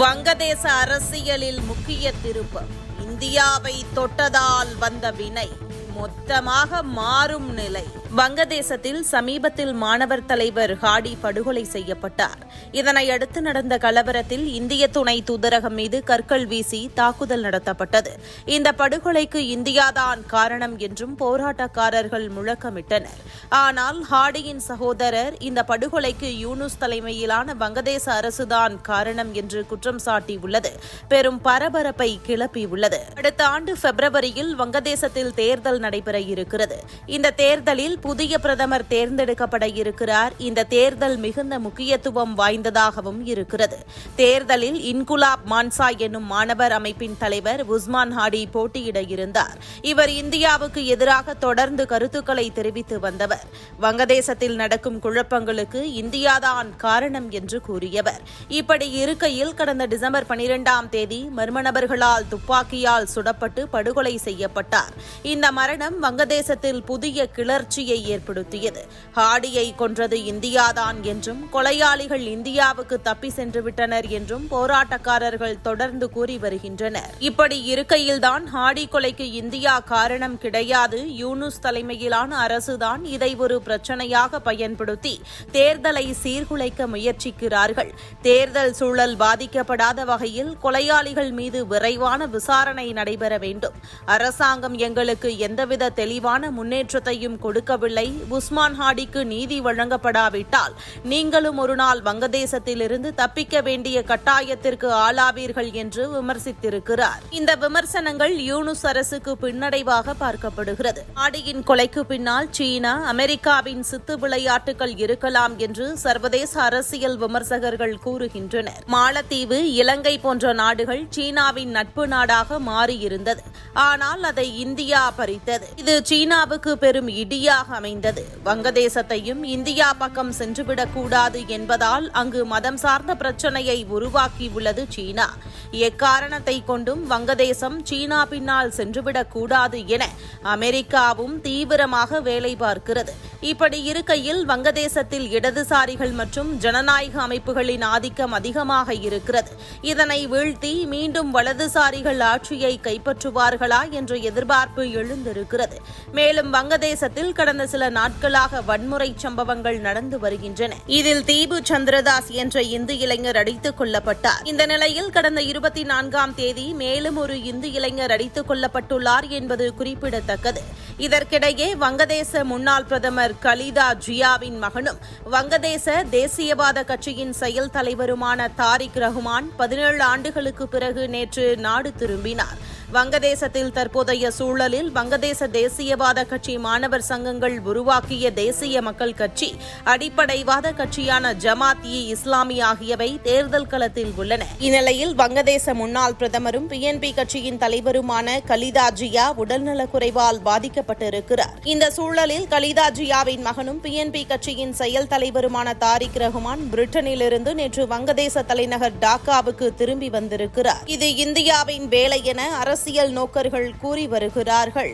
வங்கதேச அரசியலில் முக்கிய திருப்பம். இந்தியாவை தொட்டதால் வந்த வினை. மொத்தமாக மாறும் நிலை. வங்கதேசத்தில் சமீபத்தில் மாணவர் தலைவர் ஹாடி படுகொலை செய்யப்பட்டார். இதனையடுத்து நடந்த கலவரத்தில் இந்திய துணை தூதரகம் மீது கற்கள் வீசி தாக்குதல் நடத்தப்பட்டது. இந்த படுகொலைக்கு இந்தியாதான் காரணம் என்றும் போராட்டக்காரர்கள் முழக்கமிட்டனர். ஆனால் ஹாடியின் சகோதரர் இந்த படுகொலைக்கு யூனுஸ் தலைமையிலான வங்கதேச அரசுதான் காரணம் என்று குற்றம் சாட்டியுள்ளது. பெரும் பரபரப்பை கிளப்பியுள்ளது. அடுத்த ஆண்டு பிப்ரவரியில் வங்கதேசத்தில் தேர்தல் நடைபெற இருக்கிறது. இந்த தேர்தலில் புதிய பிரதமர் தேர்ந்தெடுக்கப்பட இருக்கிறார். இந்த தேர்தல் மிகுந்த முக்கியத்துவம் வாய்ந்ததாகவும் இருக்கிறது. தேர்தலில் இன்குலாப் மான்சா என்னும் மாணவர் அமைப்பின் தலைவர் உஸ்மான் ஹாடி போட்டியிட இருந்தார். இவர் இந்தியாவுக்கு எதிராக தொடர்ந்து கருத்துக்களை தெரிவித்து வந்தவர். வங்கதேசத்தில் நடக்கும் குழப்பங்களுக்கு இந்தியாதான் காரணம் என்று கூறியவர். இப்படி இருக்கையில் கடந்த டிசம்பர் பனிரெண்டாம் தேதி மர்ம நபர்களால் துப்பாக்கியால் சுடப்பட்டு படுகொலை செய்யப்பட்டார். இந்த மரணம் வங்கதேசத்தில் புதிய கிளர்ச்சியை ஏற்படுத்தியது. ஹாடியை கொன்றது இந்தியாதான் என்றும் கொலையாளிகள் இந்தியாவுக்கு தப்பி சென்று விட்டனர் என்றும் போராட்டக்காரர்கள் தொடர்ந்து கூறி வருகின்றனர். இப்படி இருக்கையில்தான் ஹாடி கொலைக்கு இந்தியா காரணம் கிடையாது. யூனுஸ் தலைமையிலான அரசுதான் இதை ஒரு பிரச்சனையாக பயன்படுத்தி தேர்தலை சீர்குலைக்க முயற்சிக்கிறார்கள். தேர்தல் சூழல் பாதிக்கப்படாத வகையில் கொலையாளிகள் மீது விரைவான விசாரணை நடைபெற வேண்டும். அரசாங்கம் எங்களுக்கு எந்த எந்தவித தெளிவான முன்னேற்றத்தையும் கொடுக்கவில்லை. உஸ்மான் ஹாடிக்கு நீதி வழங்கப்படாவிட்டால் நீங்களும் ஒரு நாள் வங்கதேசத்திலிருந்து தப்பிக்க வேண்டிய கட்டாயத்திற்கு ஆளாவீர்கள் என்று விமர்சித்திருக்கிறார். இந்த விமர்சனங்கள் யூனுஸ் அரசுக்கு பின்னடைவாக பார்க்கப்படுகிறது. ஹாடியின் கொலைக்கு பின்னால் சீனா அமெரிக்காவின் சித்து விளையாட்டுகள் இருக்கலாம் என்று சர்வதேச அரசியல் விமர்சகர்கள் கூறுகின்றனர். மாலத்தீவு இலங்கை போன்ற நாடுகள் சீனாவின் நட்பு நாடாக மாறியிருந்தது. ஆனால் அதை இந்தியா பறித்தது. இது சீனாவுக்கு பெரும் இடியாக அமைந்தது. வங்கதேசத்தையும் இந்தியா பக்கம் சென்றுவிடக்கூடாது என்பதால் அங்கு மதம் சார்ந்த பிரச்சனையை உருவாக்கியுள்ளது சீனா. எக்காரணத்தை கொண்டும் வங்கதேசம் சீனா பின்னால் சென்றுவிடக்கூடாது என அமெரிக்காவும் தீவிரமாக வேலை பார்க்கிறது. இப்படி இருக்கையில் வங்கதேசத்தில் இடதுசாரிகள் மற்றும் ஜனநாயக அமைப்புகளின் ஆதிக்கம் அதிகமாக இருக்கிறது. இதனை வீழ்த்தி மீண்டும் வலதுசாரிகள் ஆட்சியை கைப்பற்றுவார்களா என்ற எதிர்பார்ப்பு எழுந்திருக்கிறது மேலும் வங்கதேசத்தில் கடந்த சில நாட்களாக வன்முறை சம்பவங்கள் நடந்து வருகின்றன. இதில் தீபு சந்திரதாஸ் என்ற இந்து இளைஞர் அடித்துக் கொல்லப்பட்டார். இந்த நிலையில் கடந்த இருபத்தி நான்காம் தேதி மேலும் ஒரு இந்து இளைஞர் அடித்துக் கொல்லப்பட்டுள்ளார் என்பது குறிப்பிடத்தக்கது. இதற்கிடையே வங்கதேச முன்னாள் பிரதமர் கலிதா ஜியாவின் மகனும் வங்கதேச தேசியவாத கட்சியின் செயல் தலைவருமான தாரிக் ரஹ்மான் பதினேழு ஆண்டுகளுக்கு பிறகு நேற்று நாடு திரும்பினார். வங்கதேசத்தில் தற்போதைய சூழலில் வங்கதேச தேசியவாத கட்சி மாணவர் சங்கங்கள் உருவாக்கிய தேசிய மக்கள் கட்சி அடிப்படைவாத கட்சியான ஜமாத் இ இஸ்லாமி ஆகியவை தேர்தல் களத்தில் உள்ளன. இந்நிலையில் வங்கதேச முன்னாள் பிரதமரும் பிஎன்பி கட்சியின் தலைவருமான கலிதா ஜியா உடல்நலக்குறைவால் பாதிக்கப்பட்டிருக்கிறார். இந்த சூழலில் கலிதா ஜியாவின் மகனும் பிஎன்பி கட்சியின் செயல் தலைவருமான தாரிக் ரஹ்மான் பிரிட்டனிலிருந்து நேற்று வங்கதேச தலைநகர் டாக்காவுக்கு திரும்பி வந்திருக்கிறார். இது இந்தியாவின் வேலை என அரசு அரசியல் நோக்கர்கள் கூறி வருகிறார்கள்.